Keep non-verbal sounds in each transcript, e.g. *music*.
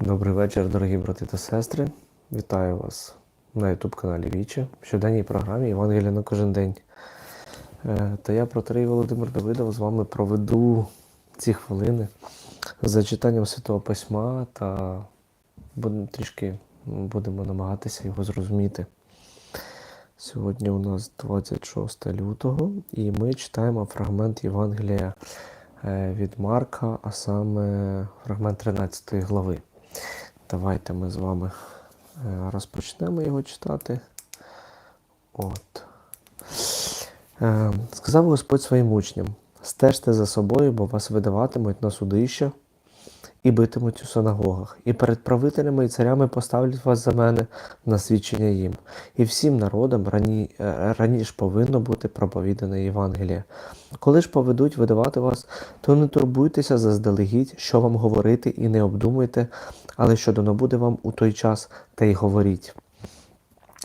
Добрий вечір, дорогі брати та сестри. Вітаю вас на YouTube каналі Вічі в щоденній програмі Євангелія на кожен день. Е, Та я, протерей Володимир Давидов, з вами проведу ці хвилини з зачитанням Святого Письма та будемо трішки будемо намагатися його зрозуміти. Сьогодні у нас 26 лютого, і ми читаємо фрагмент Євангелія е, від Марка, а саме фрагмент 13 глави. Давайте ми з вами е, розпочнемо його читати. От. Е, Сказав Господь своїм учням: стежте за собою, бо вас видаватимуть на судище і битимуть у синагогах, і перед правителями і царями поставлять вас за мене на свідчення їм. І всім народам рані, е, раніше повинно бути проповідане Євангеліє. Коли ж поведуть видавати вас, то не турбуйтеся заздалегідь, що вам говорити, і не обдумуйте, але що дано буде вам у той час, те й говоріть.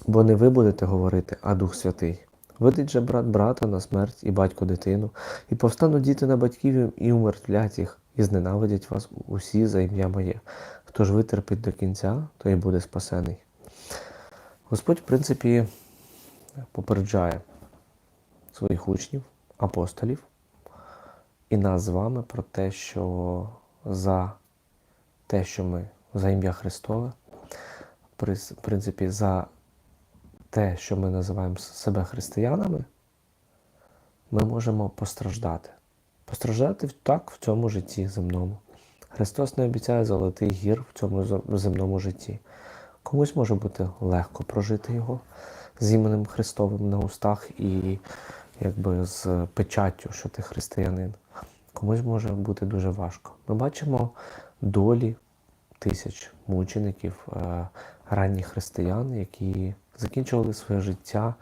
Бо не ви будете говорити, а Дух Святий. Видить же брат брата на смерть і батько дитину, і повстануть діти на батьків і умертвлять їх, і зненавидять вас усі за ім'я моє. Хто ж витерпить до кінця, той буде спасений. Господь, в принципі, попереджає своїх учнів, апостолів і нас з вами про те, що за те, що ми за ім'я Христове, в принципі, за те, що ми називаємо себе християнами, ми можемо постраждати. Постраждати так в цьому житті земному. Христос не обіцяє золотий гір в цьому земному житті. Комусь може бути легко прожити його з іменем Христовим на устах і якби з печаттю, що ти християнин. Комусь може бути дуже важко. Ми бачимо долі тисяч мучеників, е, ранніх християн, які закінчували своє життя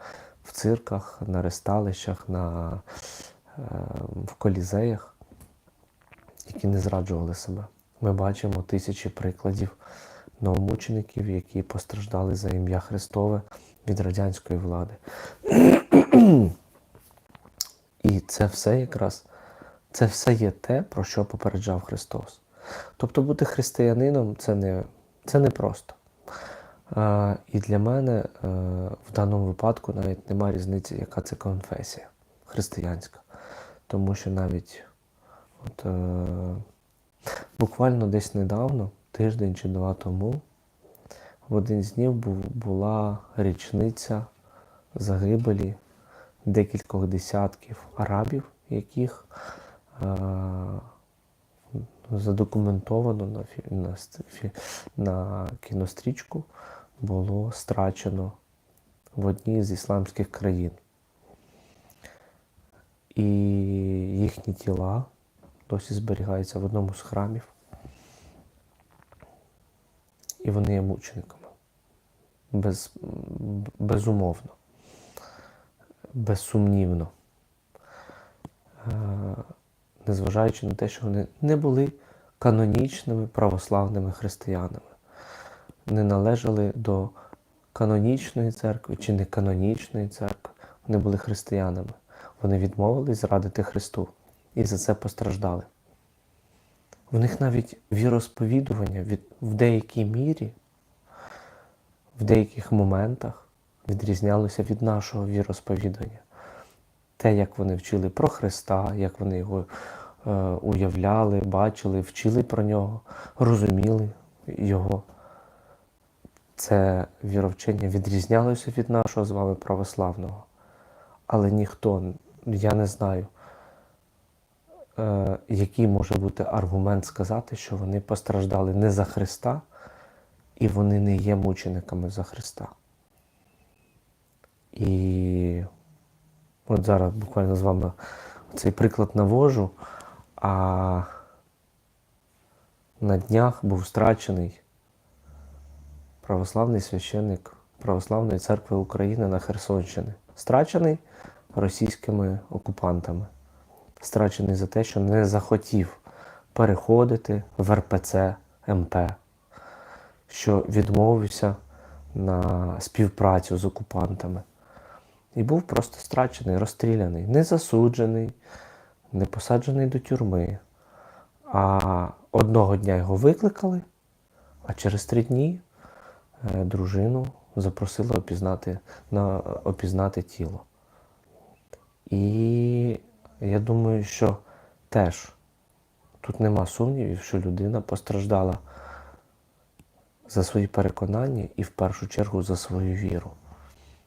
в цирках, на ресталищах, на, в колізеях, які не зраджували себе. Ми бачимо тисячі прикладів новомучеників, які постраждали за ім'я Христове від радянської влади. *clears throat* І це все якраз це все є те, про що попереджав Христос. Тобто бути християнином це не, це не просто. Е, і для мене е, в даному випадку навіть немає різниці, яка це конфесія християнська. Тому що навіть от, е, буквально десь недавно, тиждень чи два тому, в один з днів була річниця загибелі декількох десятків арабів, яких е, задокументовано на, фі- на, на кінострічку було страчено в одній з ісламських країн. І їхні тіла досі зберігаються в одному з храмів. І вони є мучениками. Без, безумовно, безсумнівно. Е, незважаючи на те, що вони не були канонічними православними християнами, не належали до канонічної церкви чи не канонічної церкви. Вони були християнами. Вони відмовились зрадити Христу і за це постраждали. В них навіть віросповідування від, в деякій мірі, в деяких моментах відрізнялося від нашого віросповідання те, як вони вчили про Христа, як вони його е, уявляли, бачили, вчили про нього, розуміли його. Це віровчення відрізнялося від нашого з вами православного. Але ніхто, я не знаю, е, який може бути аргумент сказати, що вони постраждали не за Христа, і вони не є мучениками за Христа. І От зараз буквально з вами цей приклад навожу, а на днях був страчений православний священник Православної церкви України на Херсонщині. Страчений російськими окупантами. Страчений за те, що не захотів переходити в РПЦ МП, що відмовився на співпрацю з окупантами. І був просто страчений, розстріляний, не засуджений, не посаджений до тюрми. А одного дня його викликали, А через три дні е, дружину запросили опізнати, на, опізнати тіло. І я думаю, що теж тут нема сумнівів, що людина постраждала за свої переконання і в першу чергу за свою віру.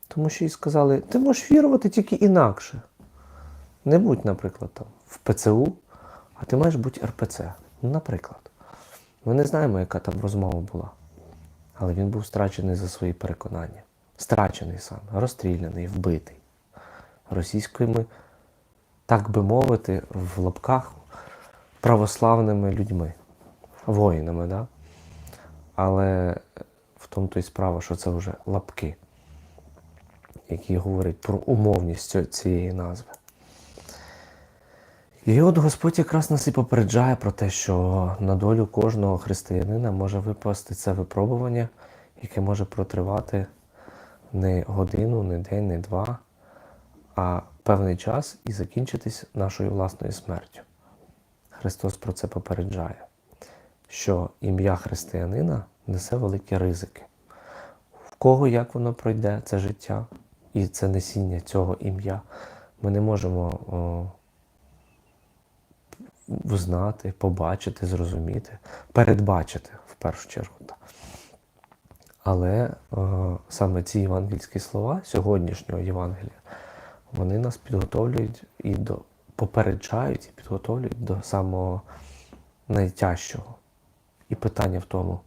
Тому що їй сказали, ти можеш вірувати тільки інакше. Не будь, наприклад, там в ПЦУ, а ти маєш бути РПЦ. Наприклад. Ми не знаємо, яка там розмова була. Але він був страчений за свої переконання. Страчений сам, розстріляний, вбитий. Російськими, так би мовити, в лапках православними людьми, воїнами, да? Але в тому то й справа, що це вже лапки, які говорять про умовність цієї назви. І от Господь якраз нас і попереджає про те, що на долю кожного християнина може випасти це випробування, яке може протривати не годину, не день, не два, а певний час і закінчитись нашою власною смертю. Христос про це попереджає, що ім'я християнина несе великі ризики. В кого як воно пройде, це життя і це несіння цього ім'я, ми не можемо о, взнати, побачити, зрозуміти, передбачити в першу чергу. Але е, саме ці євангельські слова сьогоднішнього Євангелія, вони нас підготовлюють і до попереджають і підготовлюють до самого найтяжчого. І питання в тому,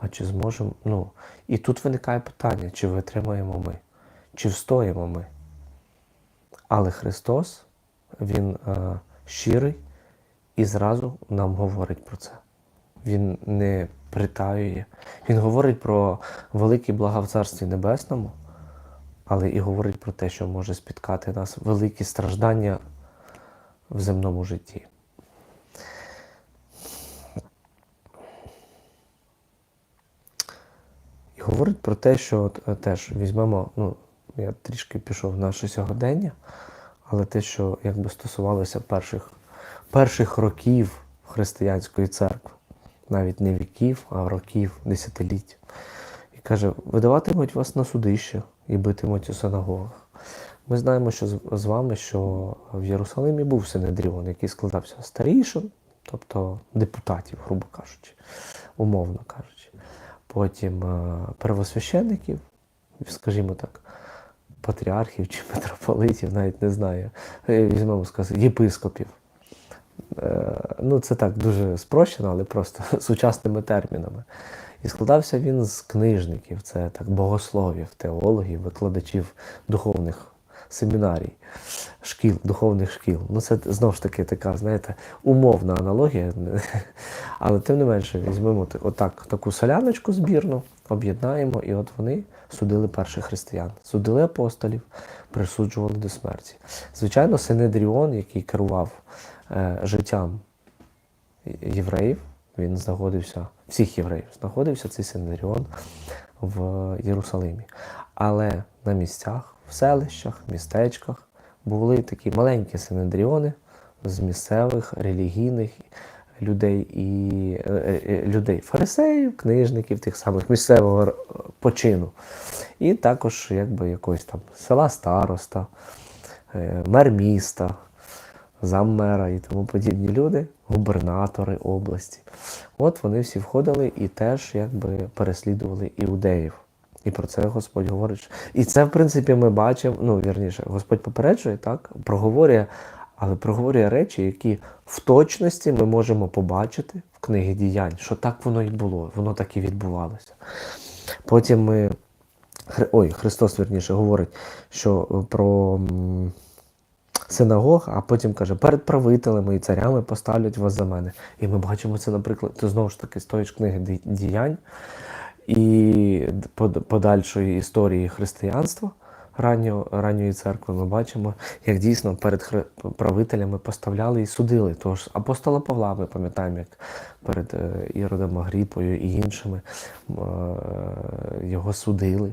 а чи зможемо. Ну, і тут виникає питання, чи витримаємо ми, чи встоїмо ми. Але Христос, Він е, щирий і зразу нам говорить про це. Він не притаює. Він говорить про великі блага в Царстві Небесному, але і говорить про те, що може спіткати нас великі страждання в земному житті. І говорить про те, що от, е, теж візьмемо, ну, я трішки пішов в наше сьогодення, але те, що якби стосувалося перших, перших років християнської церкви, навіть не віків, а років, десятиліть. І каже, видаватимуть вас на судище і битимуть у синагогах. Ми знаємо, що з- вами, що в Єрусалимі був Синедріон, який складався з старішин, тобто депутатів, грубо кажучи, умовно кажучи. Потім е, первосвящеників, скажімо так, патріархів чи митрополитів, навіть не знаю, візьмемо сказати, єпископів. Е, Ну, це так дуже спрощено, але просто *laughs* сучасними термінами. І складався він з книжників, це так богословів, теологів, викладачів духовних семінарій, шкіл, духовних шкіл. Ну, це знову ж таки така, знаєте, умовна аналогія. *laughs* Але тим не менше, візьмемо отак, таку соляночку збірну, об'єднаємо, і от вони судили перших християн, судили апостолів, присуджували до смерті. Звичайно, Синедріон, який керував е, життям євреїв, він знаходився, всіх євреїв, знаходився цей Синедріон в Єрусалимі. Але на місцях, в селищах, містечках були такі маленькі синедріони з місцевих релігійних людей і е, е, людей, фарисеїв, книжників, тих самих місцевого почину. І також якби якогось там села староста, е, мер міста, заммера і тому подібні люди, губернатори області. От вони всі входили і теж якби переслідували іудеїв. І про це Господь говорить. І це, в принципі, ми бачимо, ну, вірніше, Господь попереджує, так, проговорює, але проговорює речі, які в точності ми можемо побачити в книгі діянь, що так воно і було, воно так і відбувалося. Потім ми. Ой, Христос, вірніше, говорить, що е, про синагог, а потім каже, перед правителями і царями поставлять вас за мене. І ми бачимо це, наприклад, то знову ж таки з тої ж книги діянь і подальшої історії християнства ранньої, ранньої церкви, ми бачимо, як дійсно перед хри- правителями поставляли і судили. Тож апостола Павла, ми пам'ятаємо, як перед е, Іродом Агріпою і іншими е, його судили.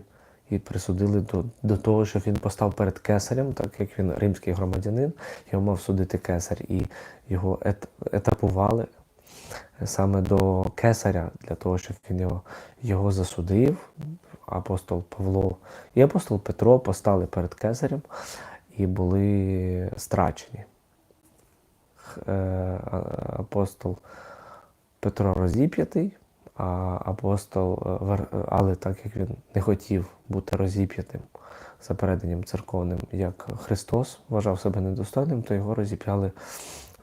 І присудили до, до того, що він постав перед кесарем, так як він римський громадянин, його мав судити кесар, і його ет, етапували саме до кесаря, для того, щоб він його, його засудив. Апостол Павло і апостол Петро постали перед кесарем і були страчені. Е, Апостол Петро розіп'ятий, а апостол, е, але так як він не хотів бути розіп'ятим за переданням церковним, як Христос вважав себе недостойним, то його розіп'яли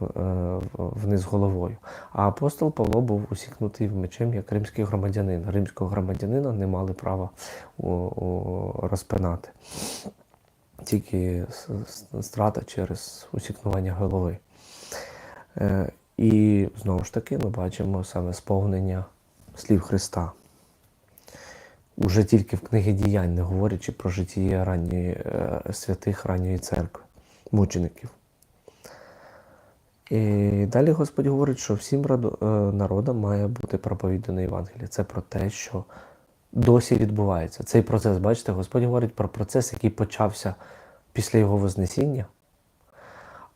е, вниз головою. А апостол Павло був усікнутий мечем як римський громадянин. Римського громадянина не мали права розпинати. Тільки страта через усікнування голови. Е, І знову ж таки ми бачимо саме сповнення слів Христа. Уже тільки в книгі діянь, не говорячи про життя ранньої, е, святих ранньої церкви, мучеників. І далі Господь говорить, що всім е, народам має бути проповідано Євангеліє. Це про те, що досі відбувається. Цей процес, бачите, Господь говорить про процес, який почався після його Вознесіння,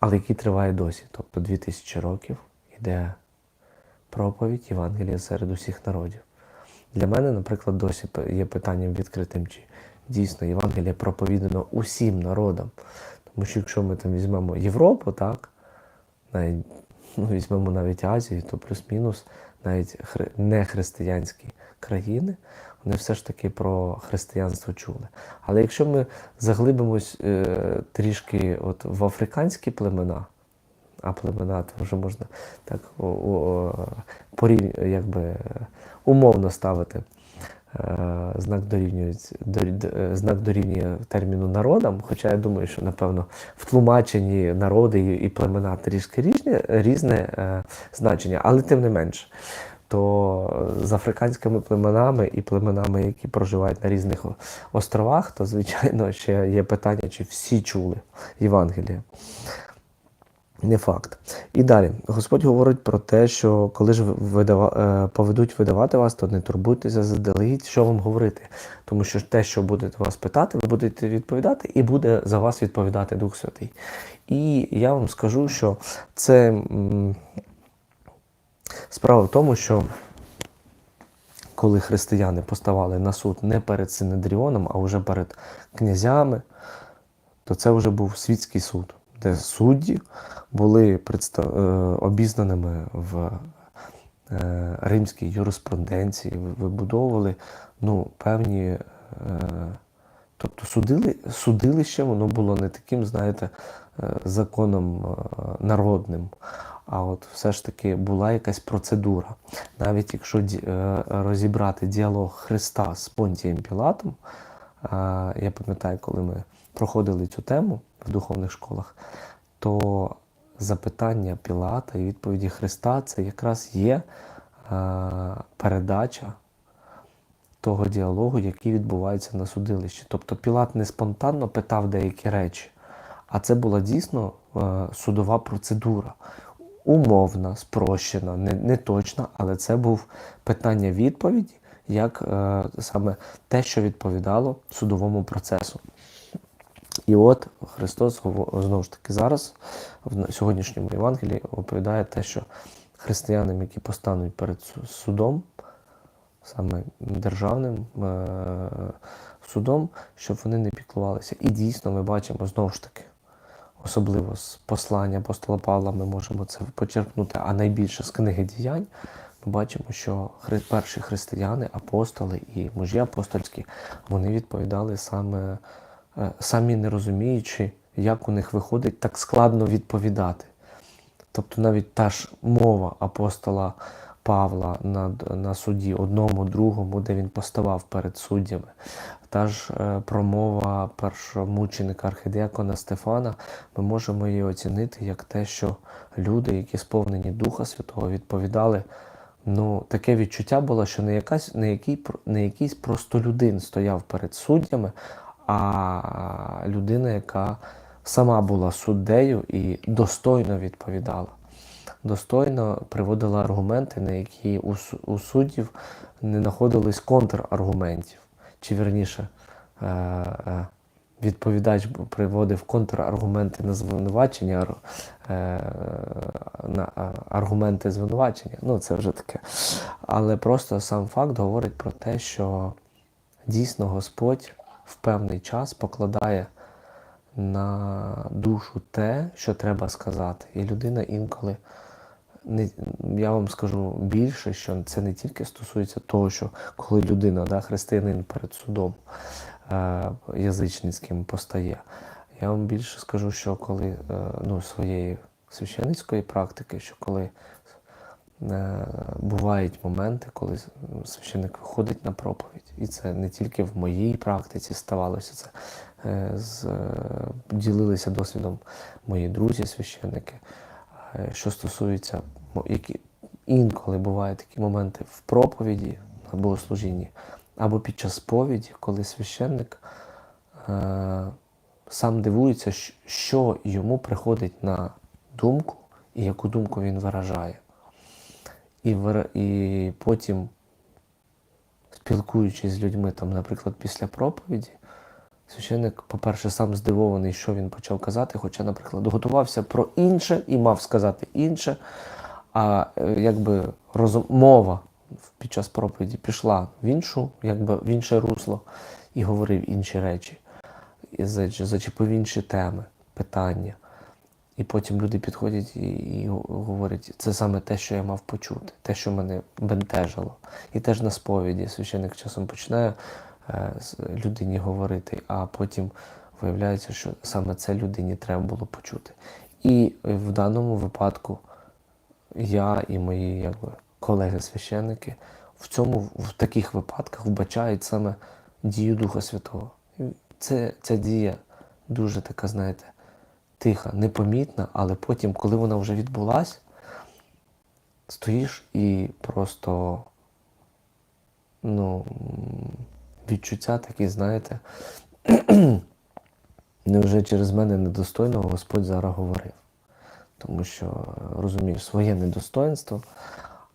але який триває досі. Тобто 2000 років іде проповідь Євангелія серед усіх народів. Для мене, наприклад, досі є питанням відкритим, чи дійсно Євангеліє проповідано усім народам. Тому що якщо ми там візьмемо Європу, так, навіть, ну, візьмемо навіть Азію, то плюс-мінус навіть хри... нехристиянські країни, вони все ж таки про християнство чули. Але якщо ми заглибимось е, трішки от в африканські племена, а племена то вже можна так о, о, порів... якби, е, умовно ставити. Е, Знак дорівнює, е, знак дорівнює терміну народам, хоча я думаю, що напевно в тлумаченні народи і племена трішки різне, різне е, значення, але тим не менше. То з африканськими племенами і племенами, які проживають на різних островах, то звичайно ще є питання, чи всі чули Євангеліє. Не факт. І далі Господь говорить про те, що коли ж видава, е, поведуть видавати вас, то не турбуйтеся заздалегідь, що вам говорити. Тому що те, що будете вас питати, ви будете відповідати, і буде за вас відповідати Дух Святий. І я вам скажу, що це справа в тому, що коли християни поставали на суд не перед Синедріоном, а вже перед князями, то це вже був світський суд, де судді були предста... е, обізнаними в е, римській юриспруденції, вибудовували ну, певні. Е, тобто судили, судилище воно було не таким, знаєте, законом народним. А от все ж таки була якась процедура. Навіть якщо розібрати діалог Христа з Понтієм Пілатом, Я пам'ятаю, коли ми проходили цю тему в духовних школах, то запитання Пілата і відповіді Христа це якраз є передача того діалогу, який відбувається на судилищі. Тобто Пілат не спонтанно питав деякі речі, а це була дійсно е, судова процедура. Умовна, спрощена, не, не точна, але це був питання відповіді, як е, саме те, що відповідало судовому процесу. І от Христос знову ж таки зараз, в сьогоднішньому Євангелії, оповідає те, що християнам, які постануть перед судом, саме державним е, судом, щоб вони не піклувалися. І дійсно ми бачимо знову ж таки, особливо з послання апостола Павла, ми можемо це почерпнути, а найбільше з книги діянь. Ми бачимо, що перші християни, апостоли і мужі апостольські, вони відповідали саме, самі не розуміючи, як у них виходить так складно відповідати. Тобто навіть та ж мова апостола Павла на, на суді одному, другому, де він поставав перед суддями, та ж е, промова першомученика архидіакона Стефана, ми можемо її оцінити як те, що люди, які сповнені Духа Святого, відповідали. Ну, таке відчуття було, що не, якась, не, який, не якийсь простолюдин стояв перед суддями, а людина, яка сама була суддею і достойно відповідала. Достойно приводила аргументи, на які у, суддів не знаходились контраргументів, чи вірніше, е, е, відповідач приводив контраргументи на звинувачення, е, на аргументи звинувачення. Ну, це вже таке. Але просто сам факт говорить про те, що дійсно Господь в певний час покладає на душу те, що треба сказати. І людина інколи не, я вам скажу більше, що це не тільки стосується того, що коли людина, да, християнин перед судом е, язичницьким постає. Я вам більше скажу, що коли е, ну, своєї священницької практики, що коли бувають моменти, коли священник виходить на проповідь. І це не тільки в моїй практиці ставалося, це е, з, е, ділилися досвідом мої друзі, священники. Е, Що стосується, які інколи бувають такі моменти в проповіді на богослужінні, або під час сповіді, коли священник е, сам дивується, що йому приходить на думку і яку думку він виражає. І, і потім, спілкуючись з людьми, там, наприклад, після проповіді, священник, по-перше, сам здивований, що він почав казати, хоча, наприклад, готувався про інше і мав сказати інше, а е, якби розмова під час проповіді пішла в іншу, якби в інше русло і говорив інші речі, і зачепив інші теми, питання. І потім люди підходять і, і говорять, це саме те, що я мав почути, те, що мене бентежило. І теж на сповіді священник часом починає е, людині говорити, а потім виявляється, що саме це людині треба було почути. І в даному випадку я і мої якби, колеги-священники в цьому в таких випадках вбачають саме дію Духа Святого. Це, ця дія дуже така, знаєте, тиха, непомітна, але потім, коли вона вже відбулась, стоїш і просто ну, відчуття такі, знаєте, *clears throat* невже через мене недостойного Господь зараз говорив. Тому що е, розумієш своє недостоинство,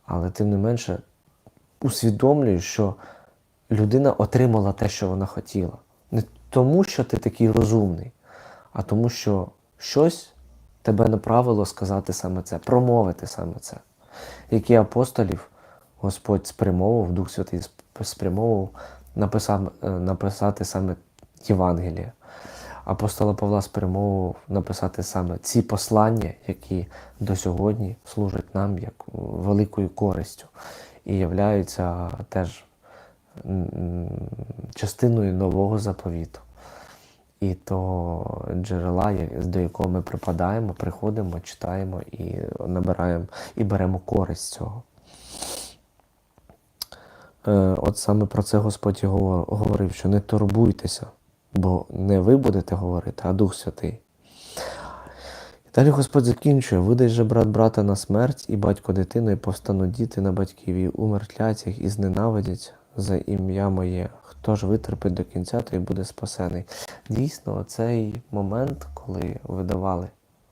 але тим не менше усвідомлюєш, що людина отримала те, що вона хотіла. Не тому, що ти такий розумний, а тому, що щось тебе направило сказати саме це, промовити саме це. Які апостолів Господь спрямовував, Дух Святий спрямовував написав, е, написати саме Євангеліє. Апостола Павла спрямовував написати саме ці послання, які до сьогодні служать нам як великою користю і являються теж частиною нового заповіту. І то джерела, до якого ми припадаємо, приходимо, читаємо і набираємо і беремо користь цього. Е, От саме про це Господь говорив, що не турбуйтеся, бо не ви будете говорити, а Дух Святий. Далі Господь закінчує: видай же брат брата на смерть, і батько дитину, і повстануть діти на батьків, і умертвлять їх, і зненавидять за ім'я моє. Хто ж витерпить до кінця, той буде спасений. Дійсно, цей момент, коли видавали,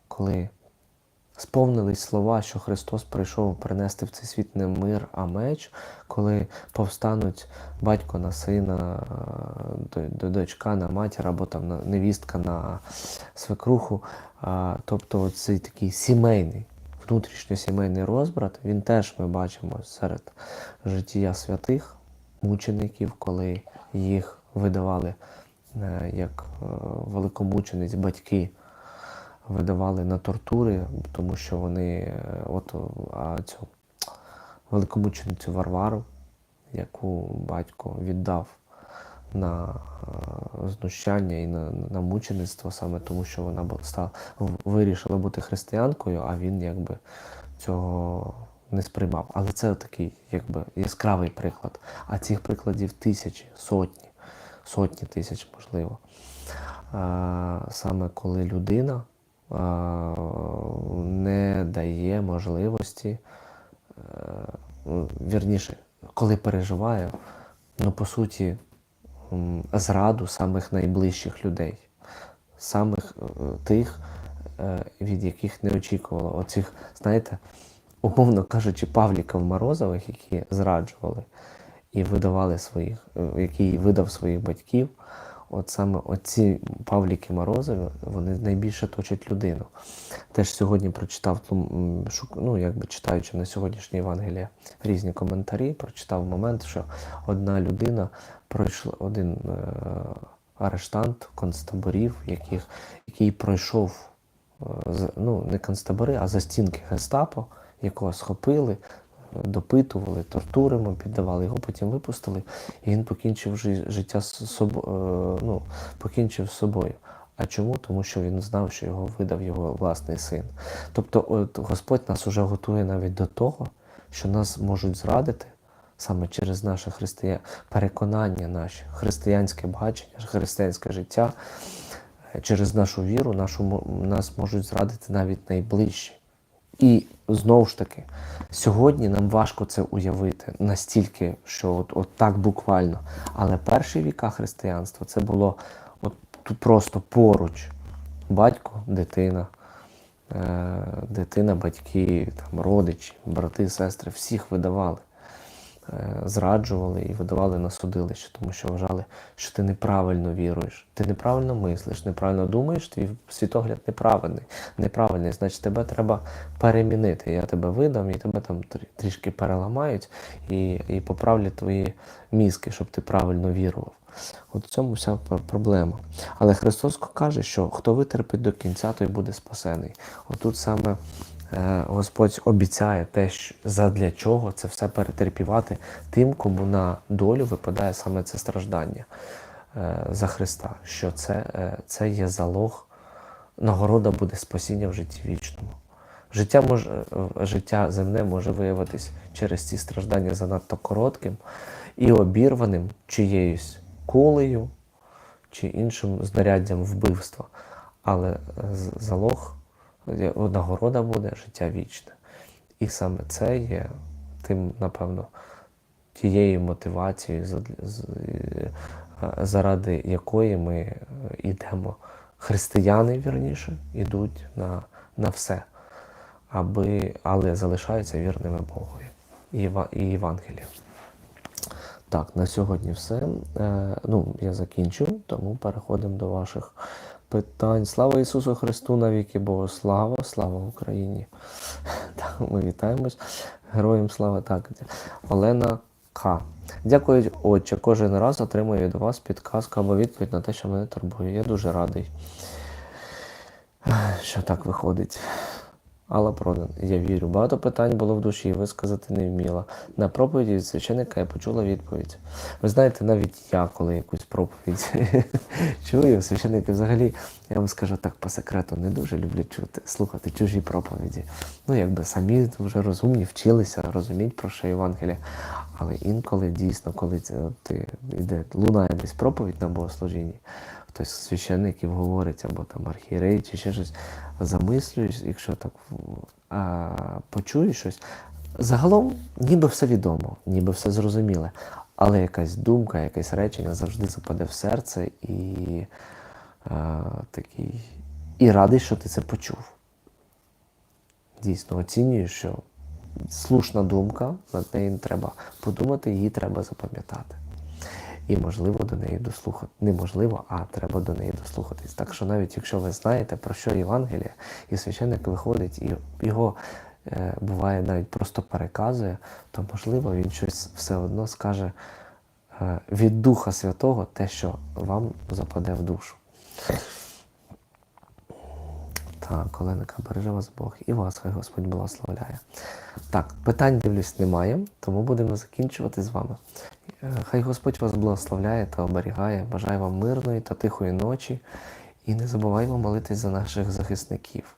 коли сповнились слова, що Христос прийшов принести в цей світ не мир, а меч, коли повстануть батько на сина, до- до- дочка на матір, або там невістка на свекруху. Тобто цей такий сімейний, внутрішньосімейний розбрат, він теж ми бачимо серед життя святих мучеників, коли їх видавали е, як е, великомучениць батьки видавали на тортури, тому що вони е, от а цю великомученицю Варвару, яку батько віддав на знущання і на, на мучеництво, саме тому, що вона стала, вирішила бути християнкою, а він якби цього не сприймав. Але це такий якби яскравий приклад. А цих прикладів тисячі, сотні, сотні тисяч, можливо. Саме коли людина не дає можливості, е, вірніше, коли переживає, ну, по суті, зраду самих найближчих людей, самих е, тих, е, від яких не очікувало. Оцих, знаєте, умовно кажучи, Павліків Морозових, які зраджували і видавали своїх, е, який видав своїх батьків. от саме оці Павліки Морозові, вони найбільше точать людину. Теж сьогодні прочитав, ну, якби читаючи на сьогоднішнє Євангеліє різні коментарі, прочитав момент, що одна людина пройшла, один е, арештант концтаборів, яких, який пройшов е, ну, не концтабори, а застінки гестапо, якого схопили, е, допитували, тортурами піддавали, його потім випустили, і він покінчив жи- життя з собою, ну, покінчив з собою. А чому? Тому що він знав, що його видав його власний син. Тобто, от Господь нас уже готує навіть до того, що нас можуть зрадити саме через наше христия... переконання, наші, християнське бачення, християнське життя, е, через нашу віру, нашу, нас можуть зрадити навіть найближчі. І знову ж таки, сьогодні нам важко це уявити настільки, що от, от так буквально. Але перші віка християнства це було от просто поруч. Батько, дитина, е, дитина, батьки, там, родичі, брати, сестри, всіх видавали. Е, зраджували і видавали на судилище, тому що вважали, що ти неправильно віруєш, ти неправильно мислиш, неправильно думаєш, твій світогляд неправильний. неправильний, значить тебе треба перемінити. Я тебе видам і тебе там трішки переламають і, і поправлять твої мізки, щоб ти правильно вірував. От в цьому вся проблема. Але Христос каже, що хто витерпить до кінця, той буде спасений. Отут саме Господь обіцяє те, задля чого це все перетерпівати тим, кому на долю випадає саме це страждання е, за Христа. Що це, е, це є залог, нагорода буде спасіння в житті вічному. Життя може, е, життя земне може виявитись через ці страждання занадто коротким і обірваним чиєюсь кулею чи іншим знаряддям вбивства. Але е, залог, е, нагорода буде життя вічне. І саме це є тим, напевно, тією мотивацією, е, заради якої ми е, йдемо. Християни, вірніше, йдуть на, на все, аби, але залишаються вірними Богові і, і Євангелію. Так, на сьогодні все. Е, ну, я закінчу, тому переходимо до ваших питань. Слава Ісусу Христу, навіки Богу, слава, слава Україні. *laughs* Ми вітаємось. Героям слава так. Олена К. Дякую, отче. Кожен раз отримую від вас підказку або відповідь на те, що мене турбує. Я дуже радий, що так виходить. Алла Продан, я вірю. Багато питань було в душі, і висказати не вміла. На проповіді від священика я почула відповідь. Ви знаєте, навіть я, коли якусь проповідь *laughs* чую, священники взагалі, я вам скажу так по секрету, не дуже люблять чути, слухати чужі проповіді. Ну, якби самі вже розумні, вчилися розуміти про що Євангелія. Але інколи дійсно, коли ти йде, лунає десь проповідь на богослужінні, хтось з священників говорить, або там архієрей, чи ще щось, замислюєш, якщо так а, почуєш щось, загалом ніби все відомо, ніби все зрозуміле, але якась думка, якесь речення завжди западе в серце і а, такий, і радий, що ти це почув. Дійсно, оцінюю, що слушна думка, над нею треба подумати, її треба запам'ятати. І можливо до неї дослухати. Неможливо, а треба до неї дослухатись. Так що навіть якщо ви знаєте, про що Євангелія, і священник виходить, і його е, буває навіть просто переказує, то можливо він щось все одно скаже е, від Духа Святого те, що вам западе в душу. Так, Оленка, береже вас Бог і вас, хай Господь благословляє. Так, питань дивлюсь немає, тому будемо закінчувати з вами. Е, Хай Господь вас благословляє та оберігає. Бажаю вам мирної та тихої ночі. І не забуваймо молитись за наших захисників.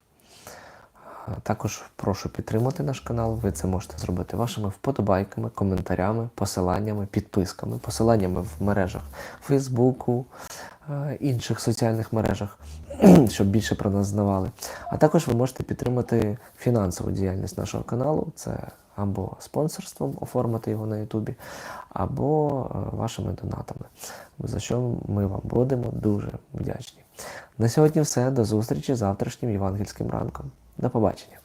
Також прошу підтримати наш канал. Ви це можете зробити вашими вподобайками, коментарями, посиланнями, підписками, посиланнями в мережах Фейсбуку, інших соціальних мережах, *clears throat* щоб більше про нас знавали. А також ви можете підтримати фінансову діяльність нашого каналу. Це або спонсорством оформити його на Ютубі, або е, вашими донатами. За що ми вам будемо дуже вдячні. На сьогодні все. До зустрічі завтрашнім євангельським ранком. До побачення.